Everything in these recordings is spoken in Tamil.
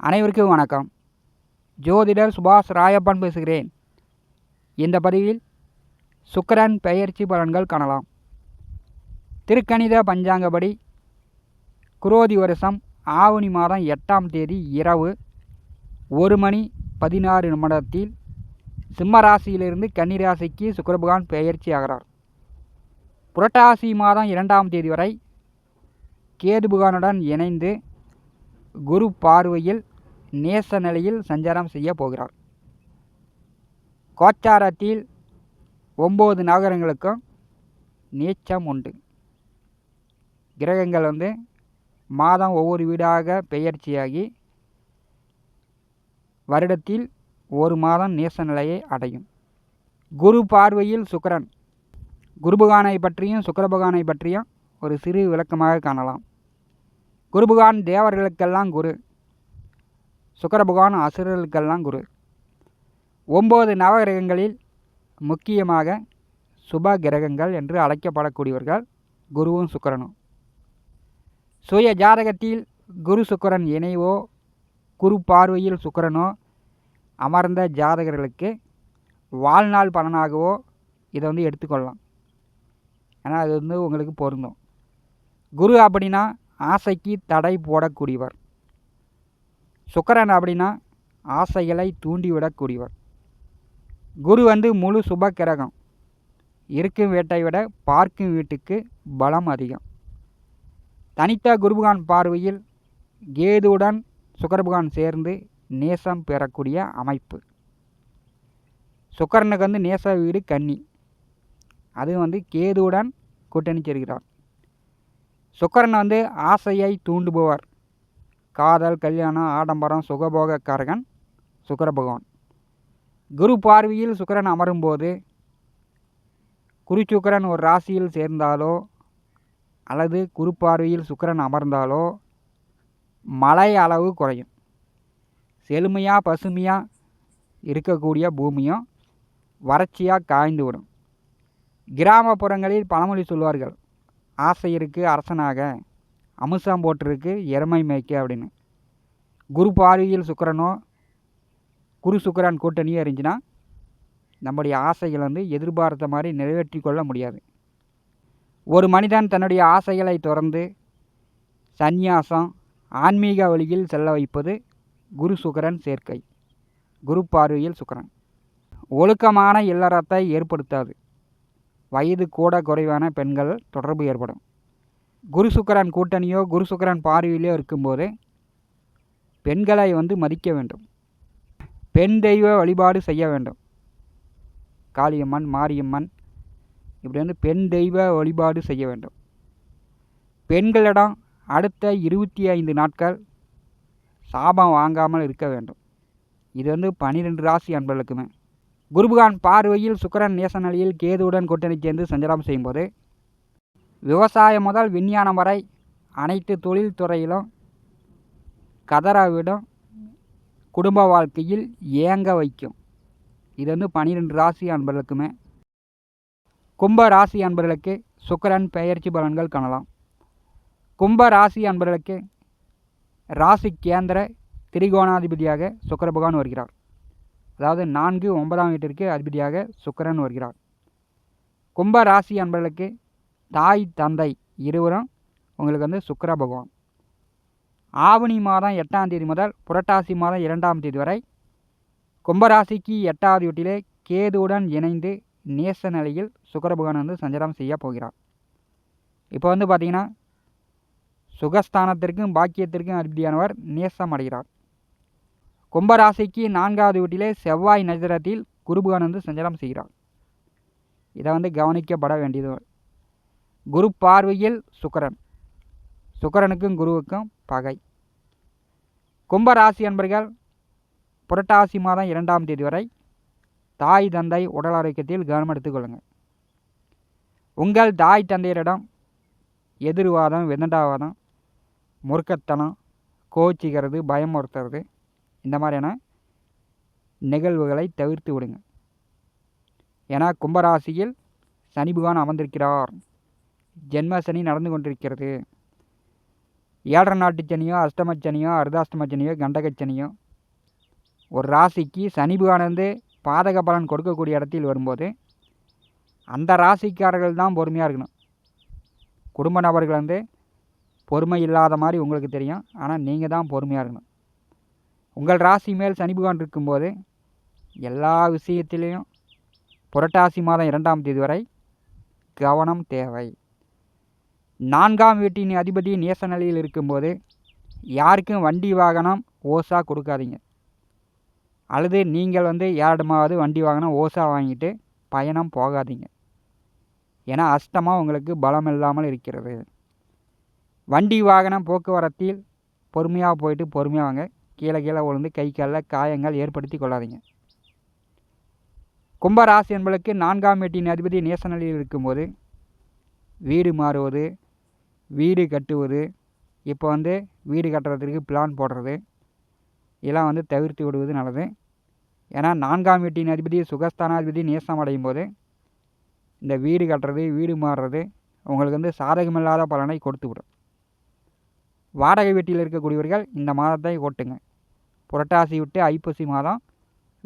அனைவருக்கும் வணக்கம். ஜோதிடர் சுபாஷ் ராயப்பன் பேசுகிறேன். இந்த பதிவில் சுக்கரன் பெயர்ச்சி பலன்கள் காணலாம். திருக்கணித பஞ்சாங்கப்படி குரோதி வருஷம் ஆவணி மாதம் எட்டாம் தேதி இரவு ஒரு மணி பதினாறு நிமிடத்தில் சிம்ம ராசியிலிருந்து கன்னிராசிக்கு சுக்கரபகவான் பெயர்ச்சி ஆகிறார். புரட்டாசி மாதம் இரண்டாம் தேதி வரை கேது பகவானுடன் இணைந்து குரு பார்வையில் நேச நிலையில் சஞ்சாரம் செய்ய போகிறார் கோச்சாரத்தில் ஒம்பது நகரங்களுக்கும் நீச்சம் உண்டு. கிரகங்கள் வந்து மாதம் ஒவ்வொரு வீடாக பெயர்ச்சியாகி வருடத்தில் ஒரு மாதம் நேச நிலையை அடையும். குரு பார்வையில் சுக்கரன். குருபகானை பற்றியும் சுக்கரபகானை பற்றியும் ஒரு சிறு விளக்கமாக காணலாம். குருபகான் தேவர்களுக்கெல்லாம் குரு. சுக்கர பகவான் அசுரர்களுக்கெல்லாம் குரு. ஒம்பது நவகிரகங்களில் முக்கியமாக சுப கிரகங்கள் என்று அழைக்கப்படக்கூடியவர்கள் குருவும் சுக்கரனும். சுய ஜாதகத்தில் குரு சுக்கரன் இணைவோ குரு பார்வையில் சுக்கரனோ அமர்ந்த ஜாதகர்களுக்கு வாழ்நாள் பலனாகவோ இதை வந்து எடுத்துக்கொள்ளலாம். ஏன்னா அது வந்து உங்களுக்கு பொருந்தும். குரு அப்படின்னா ஆசைக்கு தடை போடக்கூடியவர். சுக்கரன் அப்படின்னா ஆசைகளை தூண்டிவிடக்கூடியவர். குரு வந்து முழு சுப கிரகம் இருக்கும் வீட்டை விட பார்க்கும் வீட்டுக்கு பலம் அதிகம். தனித்த குருபகான் பார்வையில் கேதுவுடன் சுக்கரபகான் சேர்ந்து நேசம் பெறக்கூடிய அமைப்பு. சுக்கரனுக்கு வந்து நேச வீடு கன்னி. அது வந்து கேதுவுடன் கூட்டணி சேர்கிறார் சுக்கரன் வந்து ஆசையை தூண்டுபவர். காதல் கல்யாணம் ஆடம்பரம் சுகபோகக்காரகன் சுக்கர பகவான் குரு பார்வையில் சுக்கரன் அமரும்போது குரு சுக்கரன் ஒரு ராசியில் சேர்ந்தாலோ அல்லது குரு பார்வையில் சுக்கரன் அமர்ந்தாலோ மழை அளவு குறையும். செழுமையாக பசுமையாக இருக்கக்கூடிய பூமியும் வறட்சியாக காய்ந்து விடும் கிராமப்புறங்களில் பழமொழி சொல்வார்கள் ஆசை இருக்குது அரசனாக அமுசம் போட்டிருக்கு எருமை மேய்க்க அப்படின்னு. குரு பார்வையில் சுக்கரனோ குரு சுக்கரன் கூட்டணியோ இருந்துச்சுன்னா நம்முடைய ஆசைகள் வந்து எதிர்பார்த்த மாதிரி நிறைவேற்றி கொள்ள முடியாது. ஒரு மனிதன் தன்னுடைய ஆசைகளை தொடர்ந்து சந்நியாசம் ஆன்மீக வழியில் செல்ல வைப்பது குரு சுக்கரன் சேர்க்கை. குரு பார்வையில் சுக்கரன். ஒழுக்கமான இல்லறத்தை ஏற்படுத்தாது. வயது கூட குறைவான பெண்கள் தொடர்பு ஏற்படும். குரு சுக்கரன் கூட்டணியோ குரு சுக்கரன் பார்வையிலோ இருக்கும்போது பெண்களை வந்து மதிக்க வேண்டும். பெண் தெய்வ வழிபாடு செய்ய வேண்டும். காளியம்மன் மாரியம்மன் இப்படி வந்து பெண் தெய்வ வழிபாடு செய்ய வேண்டும். பெண்களிடம் அடுத்த இருபத்தி ஐந்து நாட்கள் சாபம் வாங்காமல் இருக்க வேண்டும். இது வந்து பன்னிரெண்டு ராசி அன்பர்களுக்குமே. குருபகான் பார்வையில் சுக்கரன் நேச நிலையில் கேதுவுடன் கூட்டணி சேர்ந்து சஞ்சாரம் செய்யும்போது விவசாயம் முதல் விஞ்ஞானம் வரை அனைத்து தொழில்துறையிலும் கதராவிடம் குடும்ப வாழ்க்கையில் ஏங்க வைக்கும். இது வந்து பன்னிரெண்டு ராசி அன்பர்களுக்குமே. கும்ப ராசி அன்பர்களுக்கு சுக்கரன் பெயர்ச்சி பலன்கள் காணலாம். கும்ப ராசி அன்பர்களுக்கு ராசி கேந்திர திரிகோணாதிபதியாக சுக்கர பகவான் வருகிறார். அதாவது நான்கு ஒன்பதாம் வீட்டிற்கு அதிபதியாக சுக்கரன் வருகிறார். கும்ப ராசி அன்பர்களுக்கு தாய் தந்தை இருவரும் உங்களுக்கு வந்து சுக்கர பகவான். ஆவணி மாதம் எட்டாம் தேதி முதல் புரட்டாசி மாதம் இரண்டாம் தேதி வரை கும்பராசிக்கு எட்டாவது வீட்டிலே கேதுவுடன் இணைந்து நேச நிலையில் சுக்கர பகவான் வந்து சஞ்சாரம் செய்ய போகிறார். இப்போ வந்து பார்த்திங்கன்னா சுகஸ்தானத்திற்கும் பாக்கியத்திற்கும் அதிபதியானவர் நேசம் அடைகிறார். கும்பராசிக்கு நான்காவது வீட்டிலே செவ்வாய் நட்சத்திரத்தில் குருபகான் வந்து சஞ்சாரம் செய்கிறார். இதை வந்து கவனிக்கப்பட வேண்டியது குரு பார்வையில் சுக்கரன். சுக்கரனுக்கும் குருவுக்கும் பகை. கும்பராசி அன்பர்கள் புரட்டாசி மாதம் இரண்டாம் தேதி வரை தாய் தந்தை உடல் ஆரோக்கியத்தில் கவனம் எடுத்துக்கொள்ளுங்கள் உங்கள் தாய் தந்தையரிடம் எதிர்வாதம் வெந்தண்டாவாதம் முறுக்கத்தனம் கோச்சிக்கிறது பயமுறுத்துறது இந்த மாதிரியான நிகழ்வுகளை தவிர்த்து விடுங்க ஏன்னா கும்பராசியில் சனி பகவான் அமர்ந்திருக்கிறார். ஜென்ம சனி நடந்து கொண்டிருக்கிறது. ஏழரை நாட்டு சனியோ அஷ்டம சனியோ அர்த்தாஷ்டம ஒரு ராசிக்கு சனி பகவானந்து பாதக பலன் கொடுக்கக்கூடிய இடத்தில் வரும்போது அந்த ராசிக்காரர்கள் தான் பொறுமையாக இருக்கணும். குடும்ப நபர்கள் வந்து பொறுமை இல்லாத மாதிரி உங்களுக்கு தெரியும். ஆனால் நீங்கள் தான் பொறுமையாக இருக்கணும். உங்கள் ராசி மேல் சனி பகவான் இருக்கும்போது எல்லா விஷயத்திலையும் புரட்டாசி மாதம் இரண்டாம் தேதி வரை கவனம் தேவை. நான்காம் வீட்டின் அதிபதி நேச நிலையில் இருக்கும்போது யாருக்கும் வண்டி வாகனம் ஓசா கொடுக்காதீங்க. அல்லது நீங்கள் வந்து யாரிடமாவது வண்டி வாகனம் ஓசா வாங்கிட்டு பயணம் போகாதீங்க. ஏன்னா அஷ்டமாக உங்களுக்கு பலம் இல்லாமல் இருக்கிறது. வண்டி வாகனம் போக்குவரத்தில் பொறுமையாக போயிட்டு பொறுமையாக வாங்க. கீழே கீழே விழுந்து கை காலில் காயங்கள் ஏற்படுத்தி கொள்ளாதீங்க. கும்பராசி என்பளுக்கு நான்காம் வீட்டின் அதிபதி நேச நிலையில் இருக்கும்போது வீடு மாறுவது வீடு கட்டுவது இப்போ வந்து வீடு கட்டுறதுக்கு பிளான் போடுறது இதெல்லாம் வந்து தவிர்த்து விடுவது நல்லது. ஏன்னா நான்காம் வீட்டின் அதிபதி சுகஸ்தானாதிபதி நேசம் அடையும் போது இந்த வீடு கட்டுறது வீடு மாறுறது உங்களுக்கு வந்து சாதகமில்லாத பலனை கொடுத்து விடும் வாடகை வீட்டில் இருக்கக்கூடியவர்கள் இந்த மாதத்தை ஓட்டுங்க. புரட்டாசி விட்டு ஐப்பசி மாதம்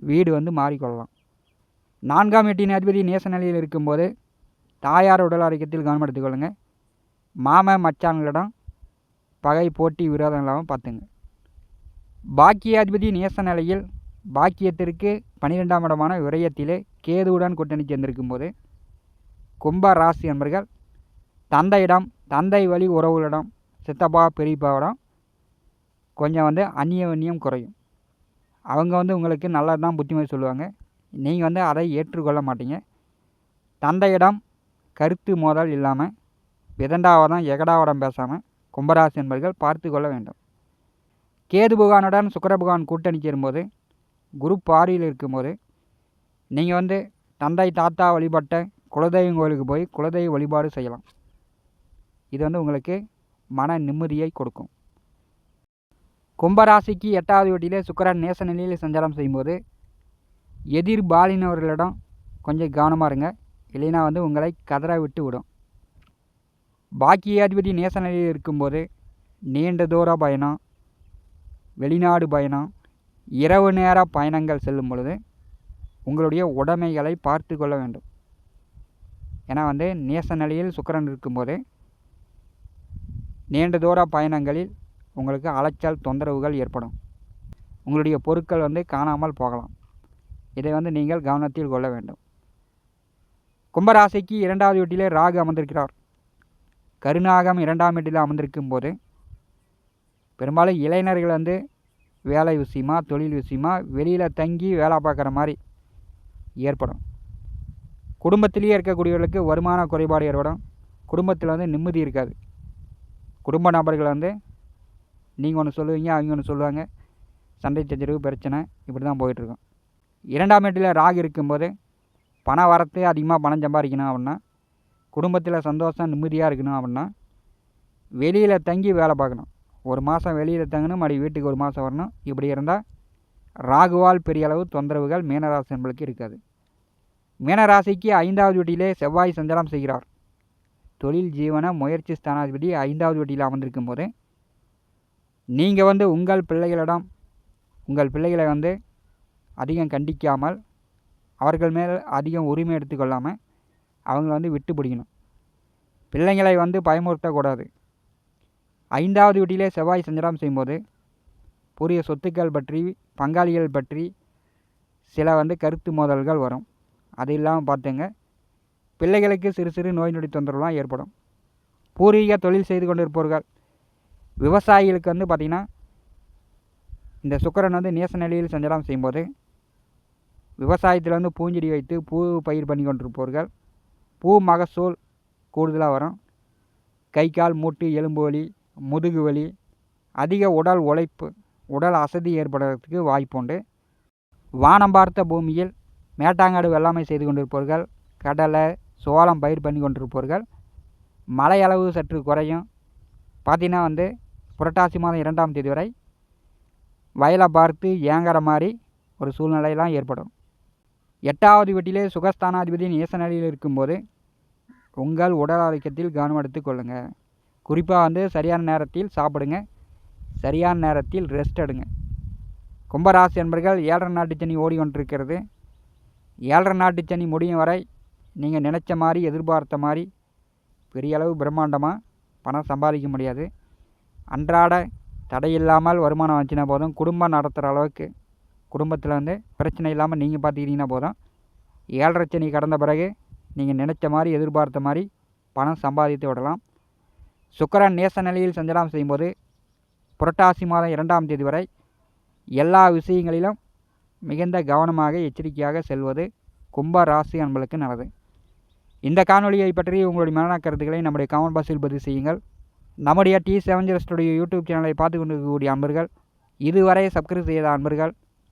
வீடு வந்து மாறிக்கொள்ளலாம். நான்காம் வீட்டின் அதிபதி நேச நிலையில் இருக்கும்போது தாயார் உடல் ஆரோக்கியத்தில் கவனம் எடுத்துக்கொள்ளுங்கள் மாமன் மச்சான்களிடம் பகை போட்டி விரோதம் இல்லாமல் பார்த்துங்க. பாக்கியாதிபதி நேச நிலையில் பாக்கியத்திற்கு பனிரெண்டாம் இடமான விரயத்திலே கேதுவுடன் கூட்டணி சேர்ந்திருக்கும் போது கும்ப ராசி என்பர்கள் தந்தையிடம் தந்தை வழி உறவுகளிடம் சித்தப்பா பெரியப்பாவிடம் கொஞ்சம் வந்து அந்நியவன்னியம் குறையும். அவங்க வந்து உங்களுக்கு நல்லது தான் புத்திமதி சொல்லுவாங்க. நீங்கள் வந்து அதை ஏற்றுக்கொள்ள மாட்டீங்க. தந்தையிடம் கருத்து மோதல் இல்லாமல் விதண்டாவதம் எகடாவடம் பேசாமல் கும்பராசி என்பர்கள் பார்த்து கொள்ள வேண்டும். கேது புகானுடன் சுக்கரபுகான் கூட்டணி சேரும்போது குரு பாரியில் இருக்கும்போது நீங்கள் வந்து தந்தை தாத்தா வழிபட்ட குலதெய்வம் கோயிலுக்கு போய் குலதெய்வ வழிபாடு செய்யலாம். இது வந்து உங்களுக்கு மன நிம்மதியை கொடுக்கும். கும்பராசிக்கு எட்டாவது வீட்டிலே சுக்கரன் நேச நிலையில் சஞ்சாரம் செய்யும்போது எதிர் பாலினவர்களிடம் கொஞ்சம் கவனமாக இருங்க. இல்லைன்னா வந்து உங்களை கதற விட்டு விடும். பாக்கியாதிபதி நேச நிலையில் இருக்கும்போது நீண்ட தூர பயணம் வெளிநாடு பயணம் இரவு நேர பயணங்கள் செல்லும் பொழுது உங்களுடைய உடைமைகளை பார்த்து கொள்ள வேண்டும். ஏன்னா வந்து நேச நிலையில் சுக்கரன் இருக்கும்போது நீண்ட தூர பயணங்களில் உங்களுக்கு அலைச்சல் தொந்தரவுகள் ஏற்படும். உங்களுடைய பொருட்கள் வந்து காணாமல் போகலாம். இதை வந்து நீங்கள் கவனத்தில் கொள்ள வேண்டும். கும்பராசிக்கு இரண்டாவது வீட்டிலே ராகு அமர்ந்திருக்கிறார். கருநாகம் இரண்டாம் இடத்தில் அமர்ந்திருக்கும் போது பெரும்பாலும் இளைஞர்கள் வந்து வேலை விஷயமா தொழில் விஷயமா வெளியில் தங்கி வேலை பார்க்குற மாதிரி ஏற்படும். குடும்பத்திலேயே இருக்கக்கூடியவர்களுக்கு வருமான குறைபாடு ஏற்படும். குடும்பத்தில் வந்து நிம்மதி இருக்காது. குடும்ப நபர்கள் வந்து நீங்கள் ஒன்று சொல்லுவீங்க அவங்க ஒன்று சொல்லுவாங்க. சண்டை சச்சரவு பிரச்சனை இப்படி தான் போயிட்டுருக்கும். இரண்டாம் இடத்துல ராகு இருக்கும்போது பண வரத்து அதிகமாக பணம் சம்பாதிக்கணும் அப்படின்னா குடும்பத்தில் சந்தோஷம் நிம்மதியாக இருக்கணும் அப்படின்னா வெளியில் தங்கி வேலை பார்க்கணும். ஒரு மாதம் வெளியில் தங்கணும் மறுபடி வீட்டுக்கு ஒரு மாதம் வரணும். இப்படி இருந்தால் ராகுவால் பெரிய அளவு தொந்தரவுகள் மீனராசி நம்மளுக்கு இருக்காது. மீனராசிக்கு ஐந்தாவது வீட்டிலே செவ்வாய் சஞ்சாரம் செய்கிறார். தொழில் ஜீவன முயற்சி ஸ்தானாதிபதி ஐந்தாவது வீட்டில் அமர்ந்திருக்கும் போது நீங்கள் வந்து உங்கள் பிள்ளைகளிடம் உங்கள் பிள்ளைகளை வந்து அதிகம் கண்டிக்காமல் அவர்கள் மேல் அதிகம் உரிமை எடுத்துக்கொள்ளாமல் அவங்கள வந்து விட்டு பிடிக்கணும். பிள்ளைங்களை வந்து பயமுறுத்தக்கூடாது. ஐந்தாவது வீட்டிலே செவ்வாய் சஞ்சாரம் செய்யும்போது புதிய சொத்துக்கள் பற்றி பங்காளிகள் பற்றி சில வந்து கருத்து மோதல்கள் வரும். அது இல்லாமல் பார்த்துங்க பிள்ளைகளுக்கு சிறு சிறு நோய் நொடி தொந்தரவுலாம் ஏற்படும். பூர்வீக தொழில் செய்து கொண்டிருப்பவர்கள் விவசாயிகளுக்கு வந்து பார்த்திங்கன்னா இந்த சுக்கரன் வந்து நேச நிலையில் சஞ்சாரம் செய்யும்போது விவசாயத்தில் வந்து பூஞ்செடி வைத்து பூ பயிர் பண்ணி கொண்டிருப்பவர்கள் பூ மகசூல் கூடுதலாக வரும். கை கால் மூட்டு எலும்பு வலி முதுகு வலி அதிக உடல் உழைப்பு உடல் அசதி ஏற்படுறதுக்கு வாய்ப்புண்டு வானம் பார்த்த பூமியில் மேட்டாங்காடு வெள்ளாமை செய்து கொண்டிருப்பவர்கள் கடலை சோளம் பயிர் பண்ணி கொண்டிருப்பவர்கள் மழை அளவு சற்று குறையும். பார்த்தீங்கன்னா வந்து புரட்டாசி மாதம் இரண்டாம் தேதி வரை வயலை பார்த்து ஏங்குற மாதிரி ஒரு சூழ்நிலையெல்லாம் ஏற்படும். எட்டாவது வீட்டிலே சுகஸ்தானாதிபதி நேசநிலையில் இருக்கும்போது உங்கள் உடல் ஆரோக்கியத்தில் கவனம் எடுத்து கொள்ளுங்கள் குறிப்பாக வந்து சரியான நேரத்தில் சாப்பிடுங்க. சரியான நேரத்தில் ரெஸ்ட் எடுங்க. கும்பராசி என்பர்கள் ஏழரை நாட்டு சனி ஓடி கொண்டிருக்கிறது ஏழரை நாட்டு சனி முடியும் வரை நீங்கள் நினச்ச மாதிரி எதிர்பார்த்த மாதிரி பெரிய அளவு பிரம்மாண்டமாக பணம் சம்பாதிக்க முடியாது. அன்றாட தடையில்லாமல் வருமானம் வந்துச்சுன்னா போதும். குடும்பம் நடத்துகிற அளவுக்கு குடும்பத்தில் வந்து பிரச்சனை இல்லாமல் நீங்கள் பார்த்துக்கிட்டிங்கன்னா போதும். ஏழரை சனி கடந்த பிறகு நீங்கள் நினச்ச மாதிரி எதிர்பார்த்த மாதிரி பணம் சம்பாதித்து விடலாம். சுக்கரன் நேச நிலையில் சஞ்சலம் செய்யும்போது புரட்டாசி மாதம் இரண்டாம் தேதி வரை எல்லா விஷயங்களிலும் மிகுந்த கவனமாக எச்சரிக்கையாக செல்வது கும்ப ராசி அன்பளுக்கு நல்லது. இந்த காணொலியை பற்றி உங்களுடைய மரண கருத்துக்களை நம்முடைய கமெண்ட் பாக்ஸில் பதிவு செய்யுங்கள். நம்முடைய T seven zero studio YouTube சேனலை பார்த்து கொண்டிருக்கக்கூடிய அன்பர்கள் இதுவரை சப்ஸ்கிரைப் செய்த அன்பர்கள்